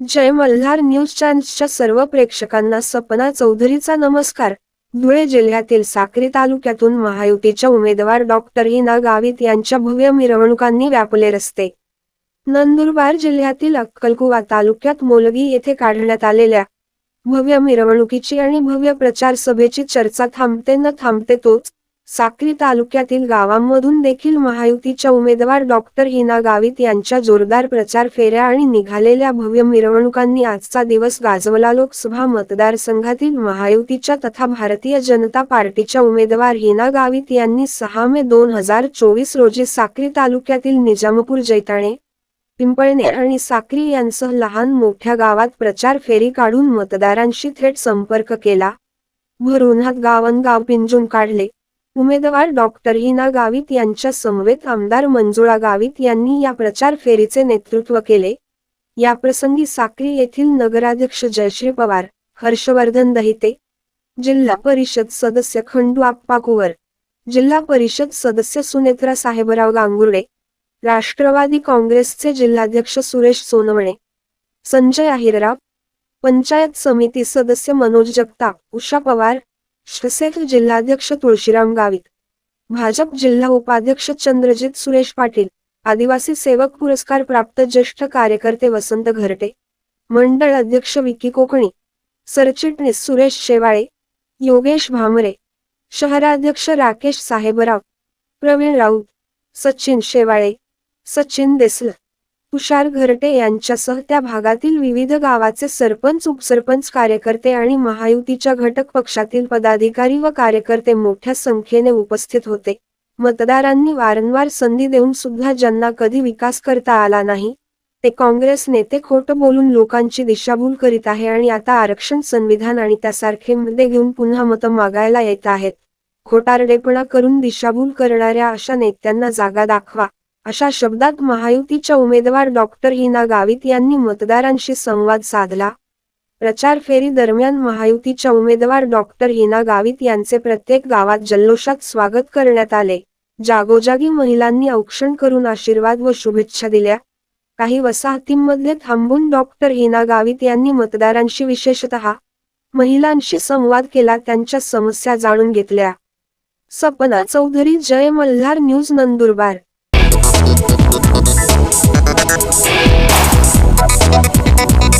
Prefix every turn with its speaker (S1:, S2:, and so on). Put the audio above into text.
S1: जय Malhar news चॅनलच्या सर्व प्रेक्षकांना सपना चौधरीचा नमस्कार. धुळे जिल्ह्यातील साक्री तालुक्यातून महायुतीच्या उमेदवार डॉक्टर हिना गावित यांच्या भव्य मिरवणुकांनी व्यापले रस्ते. नंदुरबार जिल्ह्यातील अक्कलकुवा तालुक्यात मोलगी येथे काढण्यात आलेल्या भव्य मिरवणुकीची आणि भव्य प्रचार सभेची चर्चा थांबते न थांबते तोच साक्री तालुक्यातील गावांमधून देखील महायुतीच्या उमेदवार डॉक्टर हिना गावित यांच्या जोरदार प्रचार फेऱ्या आणि निघालेल्या भव्य मिरवणुकांनी आजचा दिवस गाजवला. लोकसभा मतदारसंघातील महायुतीच्या तथा भारतीय जनता पार्टीच्या उमेदवार हिना गावित यांनी सहा मे दोन हजार चोवीस रोजी साक्री तालुक्यातील निजामपूर जैताणे पिंपळणे आणि साक्री यांसह लहान मोठ्या गावात प्रचार फेरी काढून मतदारांशी थेट संपर्क केला. भरूनहात गावनगाव पिंजून काढले. उमेदवार डॉक्टर हिना गावित यांच्या समवेत आमदार मंजुळा गावित यांनी या प्रचार फेरीचे नेतृत्व केले. याप्रसंगी साक्री येथील नगराध्यक्ष जयश्री पवार हर्षवर्धन दहिते जिल्हा परिषद सदस्य खंडू आप्पा कुवर जिल्हा परिषद सदस्य सुनेत्रा साहेबराव गांगुर्डे राष्ट्रवादी काँग्रेसचे जिल्हाध्यक्ष सुरेश सोनवणे संजय अहिरराव पंचायत समिती सदस्य मनोज जगताप उषा पवार शिवसेना जिल्हाध्यक्ष तुळशीराम गावित. भाजप जिल्हा उपाध्यक्ष चंद्रजित सुरेश पाटील. आदिवासी सेवक पुरस्कार प्राप्त ज्येष्ठ कार्यकर्ते वसंत घरटे. मंडळ अध्यक्ष विकी कोकणी. सरचिटणीस सुरेश शेवाळे. योगेश भामरे. शहराध्यक्ष राकेश साहेबराव. प्रवीण राऊत. सचिन शेवाळे. सचिन देसल. तुषार घरटे यांच्यासह त्या भागातील विविध गावाचे सरपंच उपसरपंच कार्यकर्ते आणि महायुतीच्या घटक पक्षातील पदाधिकारी व कार्यकर्ते मोठ्या संख्येने उपस्थित होते. मतदारांनी वारंवार संधी देऊन सुद्धा ज्यांना कधी विकास करता आला नाही ते काँग्रेस नेते खोटं बोलून लोकांची दिशाभूल करीत आहे आणि आता आरक्षण संविधान आणि त्यासारखे मुद्दे घेऊन पुन्हा मतं मागायला येत आहेत. खोटारडेपणा करून दिशाभूल करणाऱ्या अशा नेत्यांना जागा दाखवा. अशा शब्दात महायुतीच्या उमेदवार डॉक्टर हिना गावित यांनी मतदारांशी संवाद साधला. प्रचार फेरी दरम्यान महायुतीच्या उमेदवार डॉक्टर हिना गावित यांचे प्रत्येक गावात जल्लोषात स्वागत करण्यात आले. जागोजागी महिलांनी औक्षण करून आशीर्वाद व शुभेच्छा दिल्या. काही वसाहतींमध्ये थांबून डॉक्टर हिना गावित यांनी मतदारांशी विशेषतः महिलांशी संवाद केला त्यांच्या समस्या जाणून घेतल्या. Sapna Chaudhary Jai Malhar news Nandurbar.
S2: Thank you.